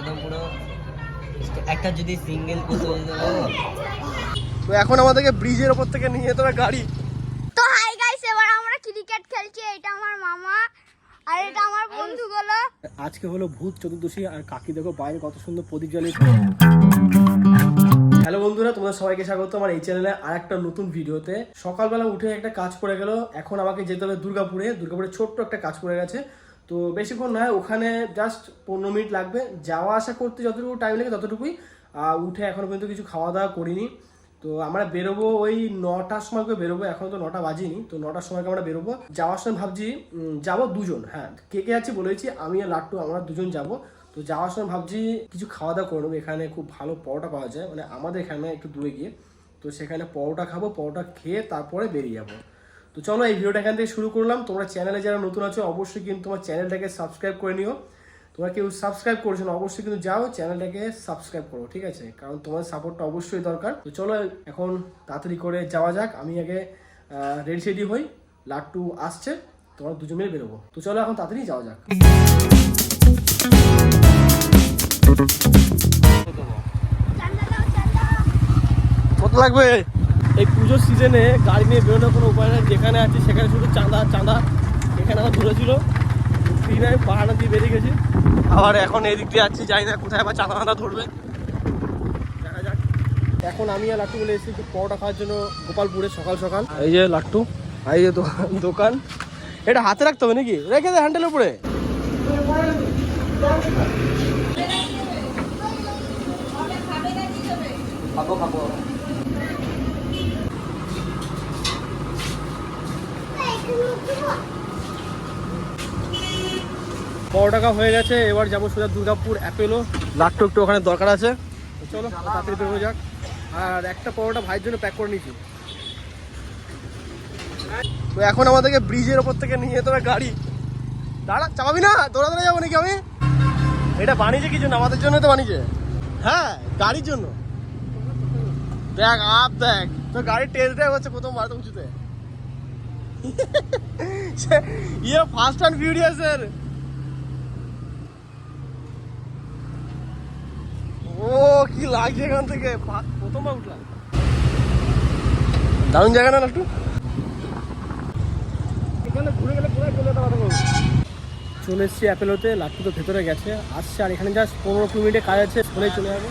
একদম পুরো একটা যদি সিঙ্গেল হয়ে তো এখন আমাদেরকে ব্রিজের ওপর থেকে নিয়ে যেতে হবে গাড়ি। তো হাই গাইস এবার আমরা ক্রিকেট খেলছি এটা আমার মামা আর এটা আমার বন্ধুগুলো। আজকে হলো ভূত চতুর্দশী আর কাকি দেখো বাইরে কত সুন্দর প্রদীপ জ্বালিয়ে হ্যালো বন্ধুরা তোমরা সবাইকে স্বাগত আমার এই চ্যানেলে আর একটা নতুন ভিডিওতে। সকালবেলা উঠে একটা কাজ পড়ে গেল এখন আমাকে যেতে হবে দুর্গাপুরে। দুর্গাপুরে ছোট্ট একটা কাজ পড়ে গেছে। তো বেশিক্ষণ নয়, ওখানে জাস্ট পনেরো মিনিট লাগবে। যাওয়া আসা করতে যতটুকু টাইম লাগে ততটুকুই। উঠে এখনও পর্যন্ত কিছু খাওয়া দাওয়া করিনি। তো আমরা বেরোবো ওই নটার সময় করে বেরোবো, এখন তো নটা বাজিনি। তো নটার সময় আমরা বেরোবো। যাওয়ার সময় ভাবছি যাব দুজন হ্যাঁ। কে কে যাচ্ছি বলেছি, আমি আর লাট্টু, আমরা দুজন যাব। তো যাওয়ার সময় ভাবছি কিছু খাওয়া দাওয়া করে নেব। এখানে খুব ভালো পরোটা পাওয়া যায়। মানে আমাদের এখানে একটু দূরে গিয়ে। তো সেখানে পরোটা খাব, পরোটা খেয়ে তারপরে বেরিয়ে যাব। তো চলো এই ভিডিওটা এখান থেকে শুরু করলাম। তোমরা চ্যানেলে যারা নতুন আছো অবশ্যই কিন্তু তোমার চ্যানেলটাকে সাবস্ক্রাইব করে নিও। তোমরা কেউ সাবস্ক্রাইব করছ না অবশ্যই কিন্তু যাও চ্যানেলটাকে সাবস্ক্রাইব করো ঠিক আছে? কারণ তোমার সাপোর্টটা অবশ্যই দরকার। তো চলো এখন তাড়াতাড়ি করে যাওয়া যাক। আমি আগে রেডি সেডি হই। লাট্টু আসছে। তোমরা দুজন মিলে বেরোবো। তো চলো এখন তাড়াতাড়ি যাওয়া যাক। কত লাগবে? এই পুজোর সিজনে গাড়ি নিয়ে বেরোনোর কোনো উপায় নেই। যেখানে আছি সেখানে শুধু চাঁদা চাঁদা। এখানে আমার দূরে ছিল। তিন আমি পাহাড়া দিয়ে বেরিয়ে গেছি। আবার এখন এই দিক দিয়ে যাচ্ছি জানি না কোথায় আবার চাঁদা চাঁদা ধরবে। দেখা যাক। এখন আমি আর লাট্টু বলে এসেছি একটু পরোটা খাওয়ার জন্য গোপালপুরে সকাল সকাল। এই যে লাট্টু এই যে দোকান। এটা হাতে রাখতে হবে নাকি? রেখে দে হ্যান্ডেলের উপরে। খাব খাব। পনেরো টাকা হয়ে গেছে, এবার যাব সোজা দুর্গাপুর অ্যাপেলো লাট্টু একটু ওখানে দরকার আছে। চলো, তাড়াতাড়ি বেরো যাক। আর একটা পরোটা ভাইয়ের জন্য প্যাক করে নিয়েছি। তো এখন আমাদেরকে ব্রিজের ওপর থেকে নিয়ে যেতে হবে গাড়ি। দাঁড়া, চাপাবি না? দৌড়া দৌড়া যাব নাকি আমি? এটা বানিয়েছে কি জন্য? আমাদের জন্য তো বানিয়েছে হ্যাঁ গাড়ির জন্য। দেখ, আপ দেখ। তো গাড়ির টেস্ট ড্রাইভ হচ্ছে প্রথম ভারত উঁচুতে ইয়ে ফার্স্ট অ্যান্ড ফিউরিয়াসের ও, কি লাগছে এখান থেকে? প্রথমবার উঠলাম দারুণ জায়গা না একটু এখানে ঘুরে গেলে পুরো চলে যেতে চলে এসেছি অ্যাপেলোতে লাট্টু তো ভেতরে গেছে। আসছে আর এখানে জাস্ট পনেরো কুড়ি মিনিটে কাজ আছে চলে চলে যাব।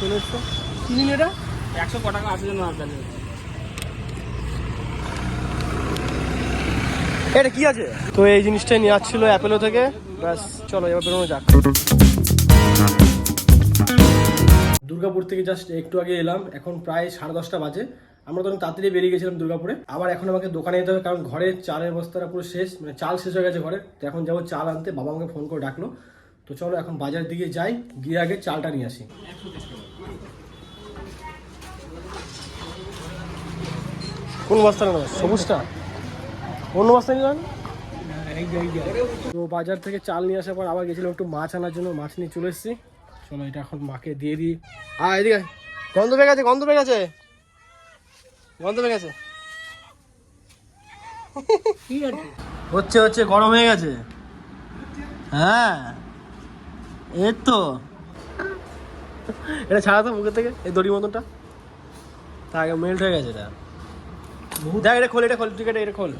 চলে এসছো। কি নিন এটা? একশো ক টাকা আছে জন্য আপনাদের। এটা কি আছে? তো এই জিনিসটাই নিয়ে আসছিল অ্যাপেলো থেকে। ব্যাস চলো এবার বেরোনো যাক। দুর্গাপুর থেকে জাস্ট একটু আগে এলাম। এখন প্রায় সাড়ে দশটা বাজে। আমরা তখন তাড়াতাড়ি বেরিয়ে গেছিলাম দুর্গাপুরে। আবার এখন আমাকে দোকানে যেতে হবে কারণ ঘরে চালের বস্তাটা পুরো শেষ মানে চাল শেষ হয়ে গেছে ঘরে। তো এখন যাব চাল আনতে। বাবা আমাকে ফোন করে ডাকলো। তো চলো এখন বাজার দিকে যাই গিয়ে আগে চালটা নিয়ে আসি। কোন বস্তা সবুজটা? অন্য বস্তা নিলাম তো বাজার থেকে চাল নিয়ে আসার পর আবার গেছিলাম একটু মাছ আনার জন্য মাছ নিয়ে চলে এসেছি। চলো এটা এখন মাকে দিয়ে দিই। আর এদিকে গন্ধ পেয়ে গেছে গন্ধ পেয়ে গেছে গন্ধ পেয়ে গেছে হচ্ছে হচ্ছে গরম হয়ে গেছে। হ্যাঁ এই তো। এটা ছাড়া তো মুখের থেকে এই দড়ি মতনটা। তা আগে মেল্ট হয়ে গেছে এটা। দেখ এটা খোল এটা খোল তুই এটা খোল।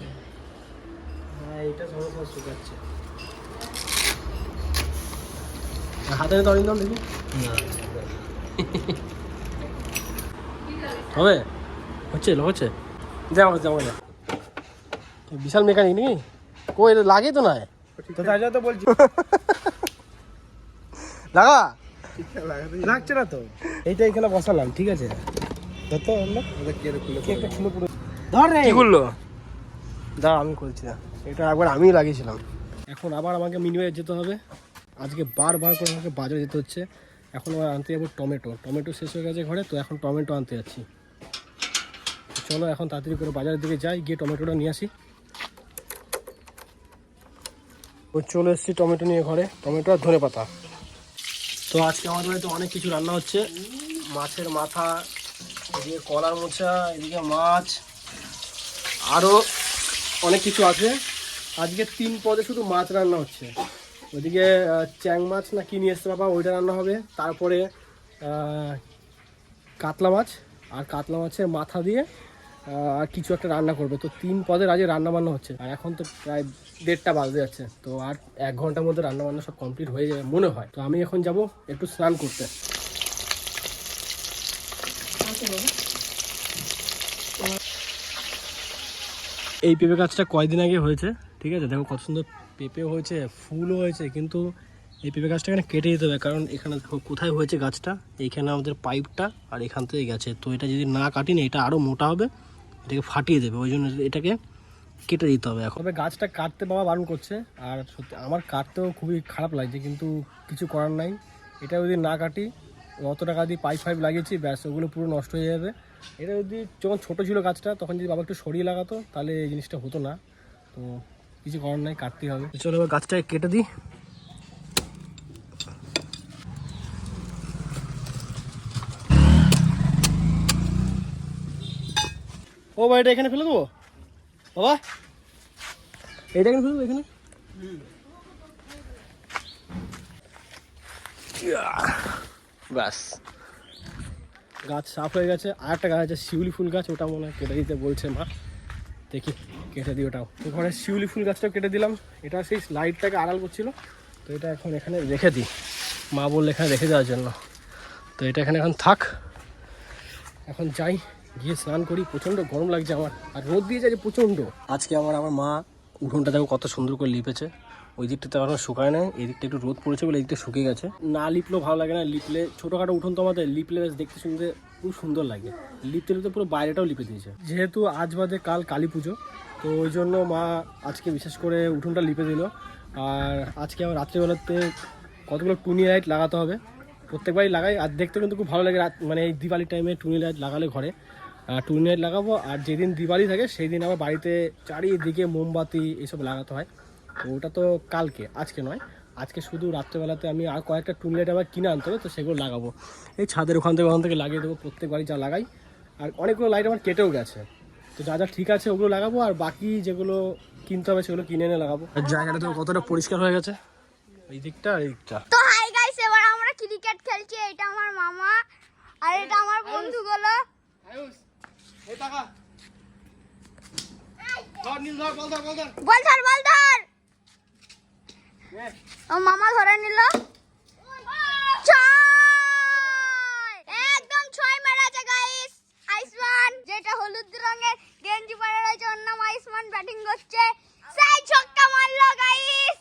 এটা শুকাচ্ছে। হাতে তরিন দাম দেখি? হবে? হচ্ছে হচ্ছে। যা আমার যা আমার যা। এ বিশাল মেকানিক নাকি? কই লাগে তো না তো তাই তো বলছি। লাগা? লাগছে না তো। এইটা এখানে বসালাম ঠিক আছে। ধর রে! কি করল দাঁড়া আমি করছি না এটা একবার আমিই লাগিয়েছিলাম। এখন আবার আমাকে মিনিমাইজ যেতে হবে। আজকে বারবার করে আমাকে বাজারে যেতে হচ্ছে। এখন আবার আনতে যাব টমেটো। টমেটো শেষ হয়ে গেছে ঘরে, তো এখন টমেটো আনতে যাচ্ছি। চলো এখন তাড়াতাড়ি করে বাজারের দিকে যাই, গিয়ে টমেটোটা নিয়ে আসি। তো চলে এসেছি টমেটো নিয়ে ঘরে। টমেটো আর ধনে পাতা। তো আজকে আমাদের বাড়িতে অনেক কিছু রান্না হচ্ছে। মাছের মাথা, এদিকে কলার মোচা, এদিকে মাছ আরও অনেক কিছু আছে। আজকে তিন পদে শুধু মাছ রান্না হচ্ছে। ওদিকে চ্যাং মাছ না কি নিয়ে এসছে বাবা, ওইটা রান্না হবে। তারপরে কাতলা মাছ, আর কাতলা মাছের মাথা দিয়ে আর কিছু একটা রান্না করবে। তো তিন পদের আজকে রান্না বান্না হচ্ছে। আর এখন তো প্রায় দেড়টা বাজতে যাচ্ছে। তো আর এক ঘণ্টার মধ্যে রান্না বান্না সব কমপ্লিট হয়ে যাবে মনে হয়। তো আমি এখন যাব একটু স্নান করতে। এই পেঁপে গাছটা কয়দিন আগে হয়েছে? ঠিক আছে? দেখো কত সুন্দর পেঁপে হয়েছে, ফুলও হয়েছে, কিন্তু এই পেঁপে গাছটা এখানে কেটে দিতে হবে, কারণ এখানে দেখো কোথায় হয়েছে গাছটা? এইখানে আমাদের পাইপটা আর এখান থেকে গেছে। তো এটা যদি না কাটি না, এটা আরও মোটা হবে, এটাকে ফাটিয়ে দেবে। ওই জন্য এটাকে কেটে দিতে হবে এখন। তবে গাছটা কাটতে বাবা বারণ করছে, আর সত্যি আমার কাটতেও খুবই খারাপ লাগছে, কিন্তু কিছু করার নাই। এটা যদি না কাটি, অত টাকা দিয়ে পাইপ ফাইপ লাগিয়েছি, ব্যাস, ওগুলো পুরো নষ্ট হয়ে যাবে। এটা যদি যখন ছোটো ছিল গাছটা তখন যদি বাবা একটু সরিয়ে লাগাতো তাহলে এই জিনিসটা হতো না। তো কিছু করার নাই কাটতেই হবে। চলো এবার গাছটাকে কেটে দিই। ও বা এটা এখানে ফেলে দেবো? বাবা এটা এখানে ফেলে দেবো এখানে? ব্যাস গাছ সাফ হয়ে গেছে। আর একটা গাছ আছে, শিউলি ফুল গাছ, ওটা মনে হয় কেটে দিতে বলছে মা। দেখি, কেটে দিই ওটাও। তো ঘরে শিউলি ফুল গাছটাও কেটে দিলাম। এটা সেই লাইটটাকে আড়াল করছিল। তো এটা এখন এখানে রেখে দিই। মা বললে এখানে রেখে দেওয়ার জন্য। তো এটা এখানে এখন থাক। এখন যাই, গিয়ে স্নান করি। প্রচণ্ড গরম লাগছে আমার। আর রোদ দিয়ে যাচ্ছে প্রচণ্ড। আজকে আমার আমার মা উঠোনটা দেখো কত সুন্দর করে লিপেছে। ওই দিকটাতে এখনও শুকায় না এই দিকটা একটু রোদ পড়েছে বলে এই দিকটা শুকিয়ে গেছে। না লিপলেও ভালো লাগে না, লিপলে ছোটোখাটো উঠোন তো আমাদের, লিপলে বেশ দেখতে শুনতে খুব সুন্দর লাগে। লিপতে লিপতে পুরো বাইরেটাও লিপে দিয়েছে। যেহেতু আজ বাদে কাল কালী পুজো, তো ওই জন্য মা আজকে বিশেষ করে উঠোনটা লিপে দিল। আর আজকে আমার রাত্রিবেলাতে কতগুলো টুনি লাইট লাগাতে হবে, প্রত্যেকবারই লাগাই, আর দেখতে কিন্তু খুব ভালো লাগে মানে এই দিওয়ালির টাইমে টুনি লাইট লাগালে ঘরে। টুনি লাইট লাগাবো, আর যেদিন দিওয়ালি থাকে সেই দিন আবার বাড়িতে চারিদিকে মোমবাতি এসব লাগাতে হয়। ওটা তো কালকে আজকে নয়। আজকে শুধু রাত্রেবেলাতে আমি আর কয়েকটা টুনি লাইট আবার কিনে আনতে হবে তো সেগুলো লাগাবো। এই ছাদের ওখান থেকে ওখান থেকে লাগিয়ে দেবো প্রত্যেক বাড়ি যা লাগাই। আর অনেকগুলো লাইট আমার কেটেও গেছে। তো যা যা ঠিক আছে ওগুলো লাগাবো আর বাকি যেগুলো কিনতে হবে সেগুলো কিনে এনে লাগাবো। আর জায়গাটা তো কতটা পরিষ্কার হয়ে গেছে? এই দিকটা আর এই দিকটা। তো হাই গাইস এবার আমরা ক্রিকেট খেলছি। এটা আমার মামা আর এটা আমার বন্ধুগুলো। বল ধর বল ধর। ও মামা ধরে নিল! একদম ছয় গাইস আইসমান যেটা হলুদ রঙের গেঞ্জি পরে রয়েছে ওর নাম আইসমান ব্যাটিং করছে। সেই ছক্কা মারলো গাইস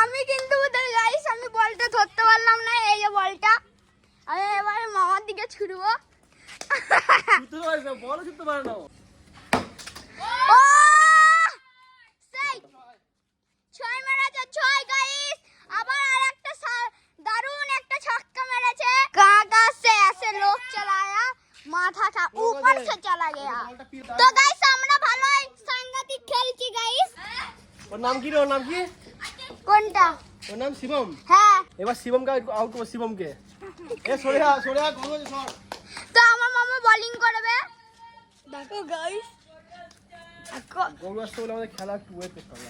আমি কিন্তু গাইস আমি বলটা ধরতে পারলাম না এই যে বলটা। আমি এবারে মামার দিকে ছুড়বো। বলো ছুটতে পারে না चलाया মাথা था ऊपर से चला गया তো গাইস আমরা ভালোই সাংঘাতিক খেলছি গাইস ওর নাম কি রে ওর নাম কি কোনটা ওর নাম শিবম হ্যাঁ এবার শিবমকে আউট করবো শিবমকে এ সরে আ সরে আ গরু আছে সর তো আমার মামা বোলিং করবে দেখো গাইস গরু আসতে বলে আমাদের খেলা একটু ওয়েট করতে হবে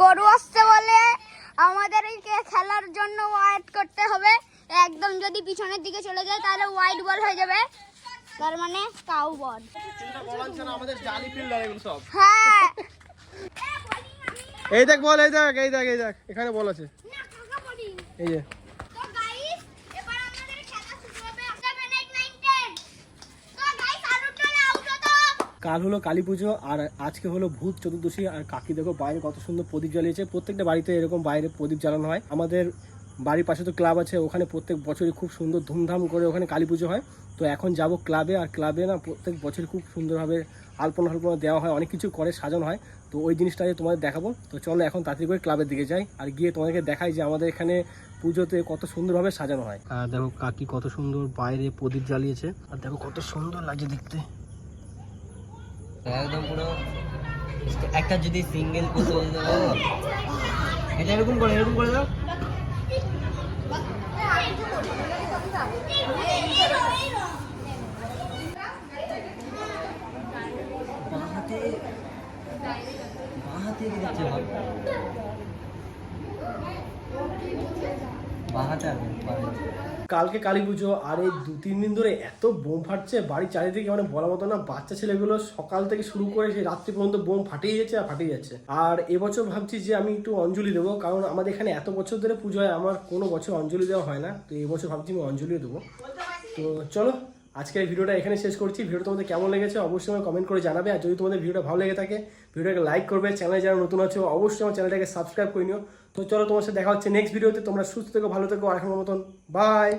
গরু আসছে বলে আমাদেরকে খেলার জন্য ওয়াইট করতে হবে একদম যদি পিছনের দিকে চলে যায় তাহলে ওয়াইড বল হয়ে যাবে তার মানে আমাদের জালি ফিল্ডার এগুলো সব। হ্যাঁ। এই দেখ বল এই দেখ এই দেখ এই দেখ এখানে বল আছে। এই যে। তো গাইস এবার আমাদের খেলা শুরু হবে। 7 8 9 10 তো গাইস আরও চলে আউট হতো। কাল হলো কালী পুজো আর আজকে হলো ভূত চতুর্দশী আর কাকি দেখো বাইরে কত সুন্দর প্রদীপ জ্বালিয়েছে। প্রত্যেকটা বাড়িতে এরকম বাইরে প্রদীপ জ্বালানো হয়। আমাদের বাড়ির পাশে তো ক্লাব আছে ওখানে প্রত্যেক বছরই খুব সুন্দর ধুমধাম করে ওখানে কালী পুজো হয়। তো এখন যাব ক্লাবে আর ক্লাবে না প্রত্যেক বছর খুব সুন্দরভাবে আলপনা আলপনা দেওয়া হয় অনেক কিছু করে সাজানো হয়। তো ওই জিনিসটা তোমাদের দেখাবো। তো চলো এখন তাড়াতাড়ি করে ক্লাবের দিকে যাই আর গিয়ে তোমাদেরকে দেখাই যে আমাদের এখানে পুজোতে কত সুন্দরভাবে সাজানো হয়। আর দেখো কাকি কত সুন্দর বাইরে প্রদীপ জ্বালিয়েছে। আর দেখো কত সুন্দর লাগছে দেখতে। একদম পুরো একটা যদি সিঙ্গেল এটা এরকম করে এরকম করে দাও। বাঁ হাতে বাঁ হাতে কালকে কালী পুজো, আর এই দু তিন দিন ধরে এত বোম ফাটছে, বাড়ির চারিদিকে মানে বলার মতো না, বাচ্চা ছেলেগুলো সকাল থেকে শুরু করে সেই রাত্রি পর্যন্ত বোম ফাটিয়ে যাচ্ছে আর ফাটিয়ে যাচ্ছে। আর এবছর ভাবছি যে আমি একটু অঞ্জলি দেবো, কারণ আমাদের এখানে এত বছর ধরে পুজো হয়, আমার কোনো বছর অঞ্জলি দেওয়া হয় না, তো এবছর ভাবছি আমি অঞ্জলিও দেবো। তো চলো, আজকের ভিডিওটা এখানে শেষ করছি। ভিডিও তোমাদের কেমন লেগেছে অবশ্যই আমাকে কমেন্ট করে জানাবে, আর যদি তোমাদের ভিডিওটা ভালো লেগে থাকে, ভিডিওটাকে লাইক করবে, চ্যানেলে যারা নতুন আছো, অবশ্যই আমার চ্যানেলটাকে সাবস্ক্রাইব করে নিও। তো চলো তোমার সাথে দেখা হচ্ছে নেক্সট ভিডিওতে তোমরা সুস্থ থেকো, ভালো থেকো, আর মতন বাই